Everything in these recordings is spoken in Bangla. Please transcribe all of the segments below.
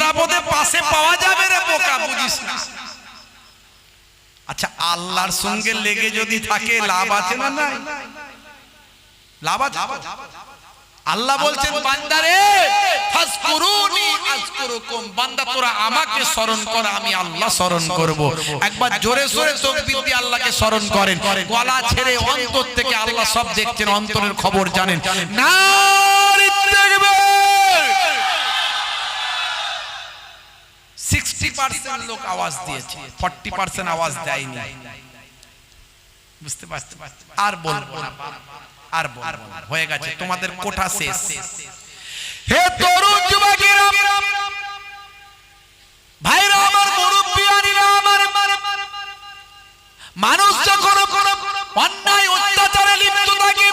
বিপদ আপদে পাশে পাওয়া যাবে রে বোকা বুঝিস না। আচ্ছা আল্লাহর সঙ্গে লেগে যদি থাকে, লাভ আছে না নাই? লাভ আছে আল্লাহ বলছেন, বান্দারে, ফাজকুরুনি আজকুরুকুম। বান্দা, তোরা আমাকে স্মরণ কর, আমি আল্লাহ স্মরণ করব। একবার জোরে জোরে তাকবীর দিয়ে আল্লাহকে স্মরণ করেন। গলা ছেড়ে অন্তর থেকে আল্লাহ সব দেখছেন, অন্তরের খবর জানেন। নারী সিক্সটি পার্সেন্ট লোক আওয়াজ দিয়েছে। ফর্টি পার্সেন্ট আওয়াজ দেয়নি। বুঝতে পারছি আর বলব আর বলব হয়ে গেছে। তোমাদের কোঠা শেষ। হে তরুণ যুবকেরা, ভাইরা আমার মুরব্বিয়ানিরা আমার। মানুষ যখন অন্যায়, অত্যাচারে লিপ্ত থাকে,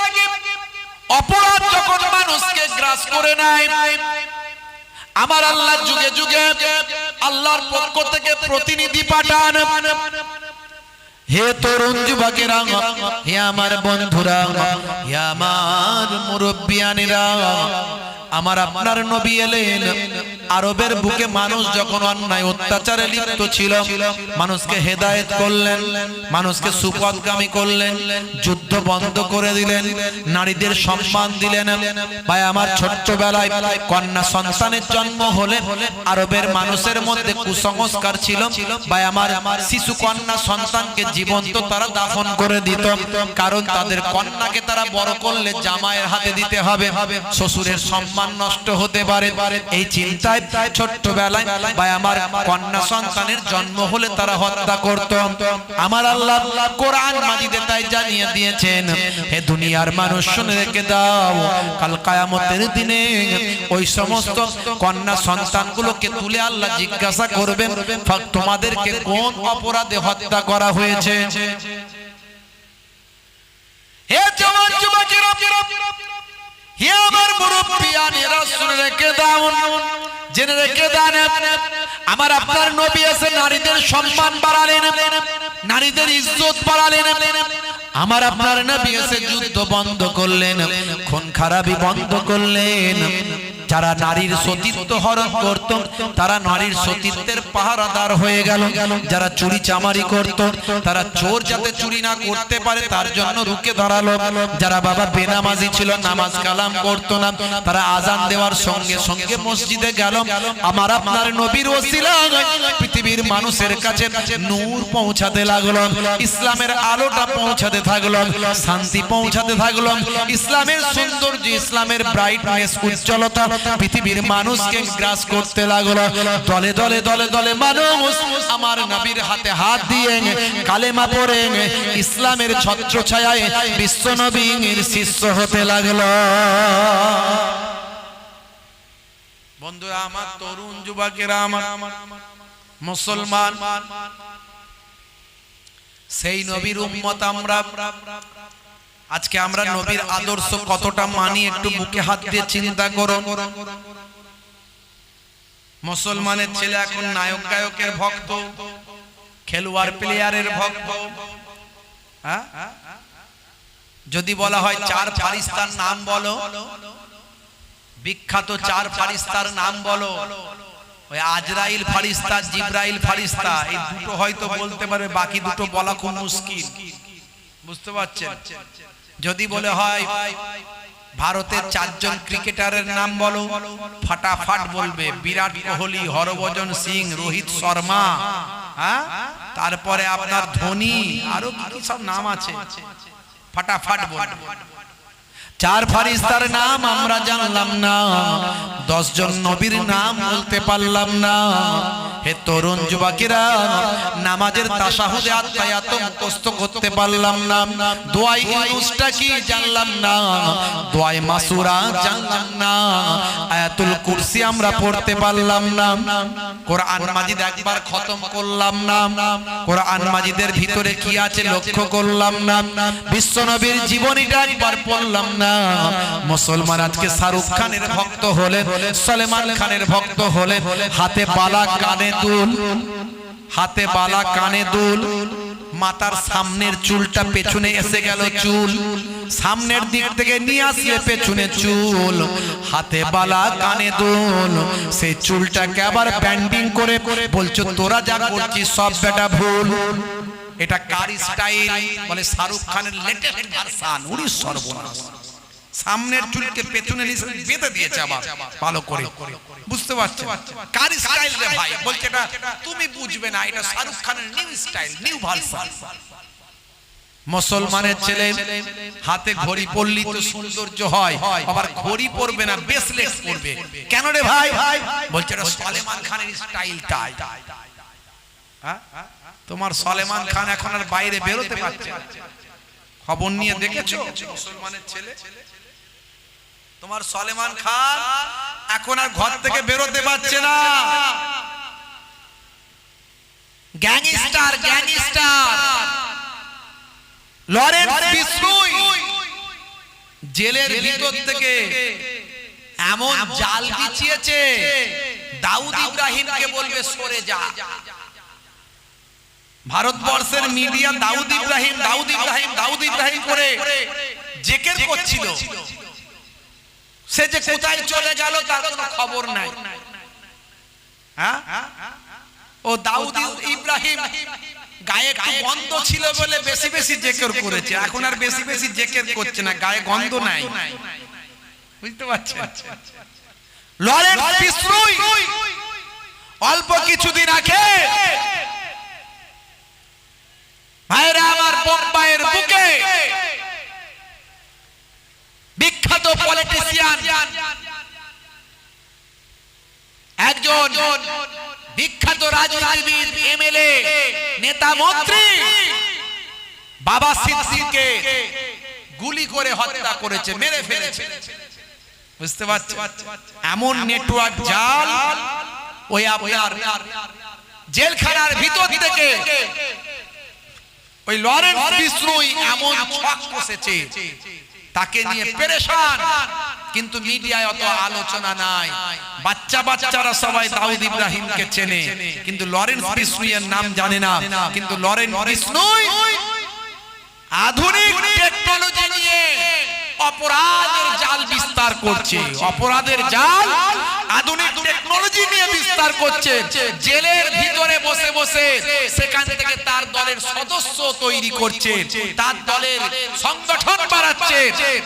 অপরাধ যখন মানুষকে গ্রাস করে নেয়, আমার আল্লাহ যুগে যুগে আল্লাহর পক্ষ থেকে প্রতিনিধি পাঠান। হে তরুণ যুবকেরা, হে আমার বন্ধুরা, হে আমার মুরব্বিয়ানেরা, আমার আপনার নবী এলেন। আরবের বুকে মানুষ যখন অন্যায়, অত্যাচারে লিপ্ত ছিল, মানুষকে হেদায়েত করলেন, মানুষকে সুপথগামী করলেন, যুদ্ধ বন্ধ করে দিলেন, নারীদের সম্মান দিলেন। ভাই, আমার ছোট্টবেলায় কন্যা সন্তানের জন্ম হলে আরবের মানুষের মধ্যে কুসংস্কার ছিল। ভাই, আমার শিশু কন্যা সন্তানকে জীবন্ত তারা দাফন করে দিত, কারণ তাদের কন্যাকে তারা বড় করলে জামাইয়ের হাতে দিতে হবে, শ্বশুরের সম্মান নষ্ট হতে পারে। এই চিন্তায় ছোট্টবেলায় ভাই, আমার কন্যা সন্তানের জন্ম হলে তারা হত্যা করত। আমার আল্লাহ কোরআন মাজিদে তাই জানিয়ে দিয়েছেন, হে দুনিয়ার মানুষ, শুনে রেখে দাও, কাল কায়ামতের দিনে ওই সমস্ত কন্যা সন্তানগুলোকে তুলে আল্লাহ জিজ্ঞাসা করবেন তোমাদেরকে কোন অপরাধে হত্যা করা হয়েছে? হে জওয়ান যুবকেরা জেনে রেখে দেন, আমার আপনার নবী আছে, নারীদের সম্মান বাড়ালেন, নারীদের ইজ্জত বাড়ালেন। আমার আপনার নবী আছে, যুদ্ধ বন্ধ করলেন, খুন খারাপি বন্ধ করলেন। যারা নারীর সতীত্ব হরণ করত, তারা নারীর সতীত্বের পাহারাদার হয়ে গেল। যারা চুরি চামারি করত, তারা চোর যাতে চুরি না করতে পারে, তার জন্য রুকে ধরালো যারা বাবা বেনামাজি ছিল, নামাজ কালাম করতো না, তারা আজান দেওয়ার সঙ্গে সঙ্গে মসজিদে গেল। আমার আপনার নবীর ওসিলা পৃথিবীর মানুষের কাছে নূর পৌঁছাতে লাগল। ইসলামের আলোটা পৌঁছাতে থাকল, শান্তি পৌঁছাতে থাকল। ইসলামের সৌন্দর্য, ইসলামের ব্রাইটনেস উজ্জ্বলতা পৃথিবীর মানুষকে গ্রাস করতে লাগল। দলে দলে দলে দলে মানুষ আমার নবীর হাতে হাত দিয়ে কালেমা পড়ে ইসলামের ছত্র ছায়ায় বিশ্ব নবীর শিষ্য হতে লাগল। মুসলমান, সেই নবীর উম্মত আমরা আজকে আমরা নবীর আদর্শ কতটা মানি একটু বুকে হাত দিয়ে চিন্তা করো মুসলমানের ছেলে এখন নায়ক গায়কের ভক্ত খেলোয়াড় প্লেয়ারের ভক্ত। হ্যাঁ? যদি বলা হয় চার ফারিস্তার নাম বলো। বিখ্যাত চার ফারিস্তার নাম বলো। ওই আজরাইল ফারিস্তা জিব্রাইল ফারিস্তা এই দুটো হয়তো বলতে পারে বাকি দুটো বলা খুব মুশকিল। বুঝতে পারছেন। যদি বলে হয় ভারতের চারজন ক্রিকেটারের নাম বলো ফাটাফাট বলবে বিরাট কোহলি হরভজন সিং রোহিত শর্মা হ্যাঁ? তারপরে আপনার ধোনি আরও কি কি সব নাম আছে? ফাটাফাট বলবে। চার ফারিস্তার নাম আমরা জানলাম না। দশজন নবীর নাম বলতে পারলাম না। হে তরুণ যুবকেরা, নামাজের তাসাহুদে আত্মায়াত মুখস্থ করতে পারলাম না। দোয়াই ইউনুসটা কি জানলাম না। দোয়াই মাসুরা জানলাম না। আয়াতুল কুরসি আমরা পড়তে পারলাম না। কোরআন মাজিদ একবার খতম করলাম না। কোরআন মাজিদের ভিতরে কি আছে লক্ষ্য করলাম না। বিশ্বনবীর জীবনীটা একবার পড়লাম না। মুসলমান আজকে শাহরুখ খানের ভক্ত হলে সলেমান খানের ভক্ত হলে হাতে পালা কানে দুল, হাতে বালা, কানে দুল মাথার সামনের চুলটা পেছনে এসে গেল চুল, সামনের দিক থেকে নিয়ে আসলে পেছনে চুল, হাতে বালা, কানে দোল, সেই চুলটাকে আবার ব্যান্ডিং করে বলছো, তোরা যা করছিস সব বেটা ভুল। এটা কার স্টাইল, বলে শাহরুখ খানের লেটেস্ট ভার্সন উনি সর্বনাশ। সামনের চুলকে পেছনে নিয়ে বেঁধে দিয়েছে আবার। ভালো করে। বুঝতে পারছ কার স্টাইল রে ভাই বলছে এটা তুমি বুঝবে না এটা শাহরুখ খানের নিউ স্টাইল নিউ ভার্সন মুসলমানের ছেলে হাতে ঘড়ি পরলি তো সৌন্দর্য হয়। আবার ঘড়ি পরবে না ব্রেসলেট পরবে। কেন রে ভাই? ভাই বলছে এটা সলেমান খানের স্টাইলটাই হ্যাঁ? তোমার সলেমান খান এখন আর বাইরে বেরোতে পারছে। খবর নিয়ে দেখেছ? মুসলমানের ছেলে? তোমার সলেমান খান এখন আর ঘর থেকে বেরোতে পারছে না। Gangster gangster. লরেন্স বিষ্ণুই জেলের ভিতর থেকে এমন জাল বিছিয়েছে। দাউদ ইব্রাহিমকে বলবে সরে যা। ভারতবর্ষের মিডিয়া দাউদ ইব্রাহিম দাউদ ইব্রাহিম দাউদ ইব্রাহিম করে জেকের করছিল। সে যে কোথায় চলে গেল তার কোনো খবর নাই। হ্যাঁ? ও দাউদ ইব্রাহিম গায়ে একটু গন্ধ ছিল বলে বেশি বেশি জেকের করেছে। এখন আর বেশি বেশি জেকের করছে না, গায়ে গন্ধ নাই। বুঝতে পারছেন? লরেন্স বিষ্ণুই অল্প কিছুদিন আগে ভাইরা আমার বোম্বাইয়ের বুকে বিখ্যাত পলিটিশিয়ান একজন বিখ্যাত রাজনীতিবিদ, এমএলএ, নেতা মন্ত্রী, বাবা সিদ্দিককে গুলি করে হত্যা করেছে, মেরে ফেলেছে। বুঝতে পারছেন? এমন নেটওয়ার্ক জাল ওই আপনার জেলখানার ভিতর থেকে ওই লরেন্স বিষ্ণুই এমন ছক কষেছে, তাকে নিয়ে পেরেশান। কিন্তু মিডিয়ায় অত আলোচনা নাই। বাচ্চা বাচ্চারা সবাই দাউদ ইব্রাহিমকে চেনে। কিন্তু লরেন্স বিষ্ণুইয়ের নাম জানে না। কিন্তু লরেন্স বিষ্ণুই আধুনিক টেকনোলজি নিয়ে অপরাধের জাল বিস্তার করছে। অপরাধের জাল আধুনিক টেকনোলজি নিয়ে বিস্তার করছে। জেলের ভিতরে বসে বসে সেখান থেকে তার দলের সদস্য তৈরি করছে তার দলের সংগঠন বাড়াচ্ছে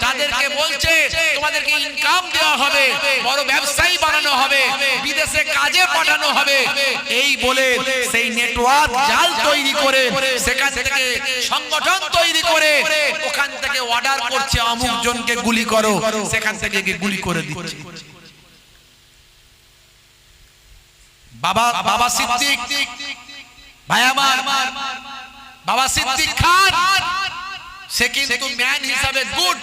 তাদেরকে বলছে, তোমাদেরকে ইনকাম দেওয়া হবে, বড় ব্যবসায়ী বানানো হবে, বিদেশে কাজে পাঠানো হবে। এই বলে সেই নেটওয়ার্ক জাল তৈরি করে সেখান থেকে সংগঠন তৈরি করে ওখান থেকে অর্ডার করছে, অমুক জনকে গুলি করো। সেখান থেকে গুলি করে দিচ্ছে। বাবা সিদ্দিক। ভাই আমার, বাবা সিদ্দিক খান। সে কিন্তু ম্যান হিসাবে গুড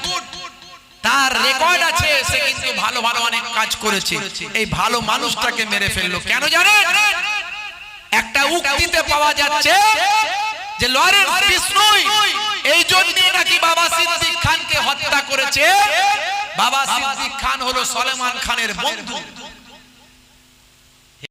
তার রেকর্ড আছে, সে কিন্তু ভালো ভালো অনেক কাজ করেছে। এই ভালো মানুষটাকে মেরে ফেলল। কেন জানেন? একটা উক্তিতে পাওয়া যাচ্ছে যে লরেন্স বিষ্ণুই এই জন্য নাকি বাবা সিদ্দিক খানকে হত্যা করেছে। বাবা সিদ্দিক খান হলো সলেমান খানের বন্ধু।